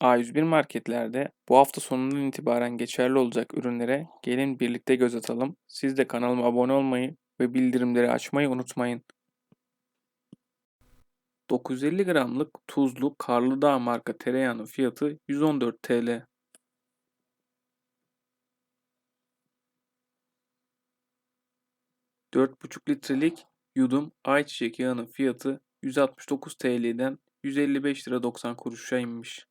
A101 marketlerde bu hafta sonundan itibaren geçerli olacak ürünlere gelin birlikte göz atalım. Siz de kanalıma abone olmayı ve bildirimleri açmayı unutmayın. 950 gramlık tuzlu Karlıdağ marka tereyağının fiyatı 114 TL. ...4,5 litrelik yudum ayçiçek yağının fiyatı 169 TL'den 155 lira 90 kuruşa inmiş.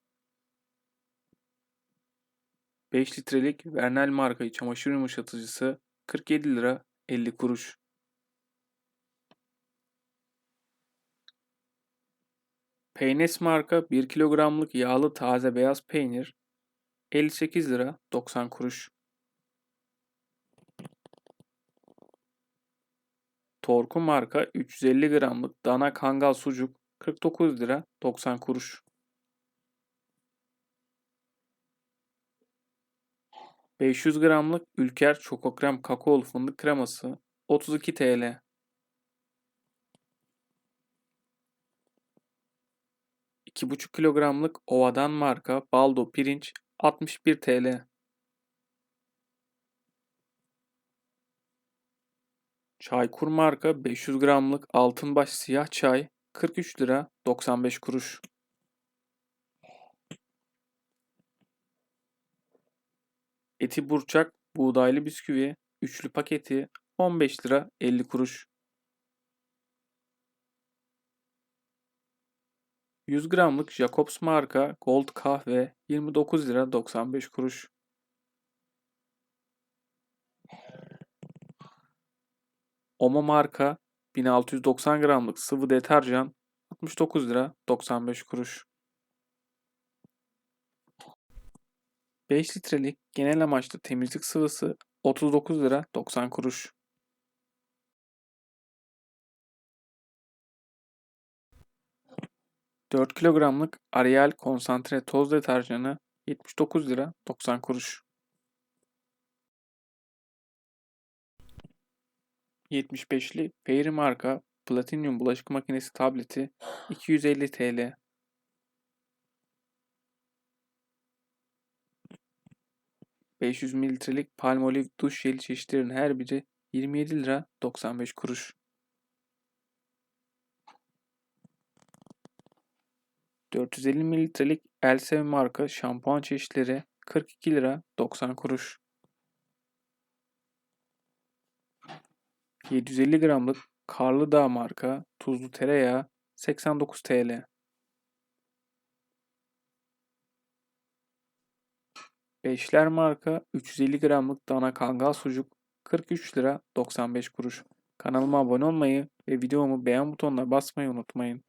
5 litrelik Vernel marka çamaşır yumuşatıcısı 47 lira 50 kuruş. Peynes marka 1 kilogramlık yağlı taze beyaz peynir 58 lira 90 kuruş. Torku marka 350 gramlık dana kangal sucuk 49 lira 90 kuruş. 500 gramlık Ülker Çokokrem kakaolu fındık kreması 32 TL. Buçuk kilogramlık Ovadan marka Baldo pirinç 61 TL. Çaykur marka 500 gramlık Altınbaş siyah çay 43 lira 95 kuruş. Eti burçak buğdaylı bisküvi üçlü paketi 15 lira 50 kuruş. 100 gramlık Jacobs marka Gold kahve 29 lira 95 kuruş. Omo marka 1690 gramlık sıvı deterjan 69 lira 95 kuruş. 5 litrelik genel amaçlı temizlik sıvısı 39 lira 90 kuruş. ...4 kilogramlık Ariel konsantre toz deterjanı 79 lira 90 kuruş. 75'li Fairy marka Platinum bulaşık makinesi tableti 250 TL. 500 mililitrelik Palmolive duş jeli çeşitlerinin her biri 27 lira 95 kuruş. ...450 mililitrelik Elseve marka şampuan çeşitleri 42 lira 90 kuruş. 750 gramlık Karlıdağ marka tuzlu tereyağı 89 TL. Beşler marka 350 gramlık dana kangal sucuk 43 lira 95 kuruş. Kanalıma abone olmayı ve videomu beğen butonuna basmayı unutmayın.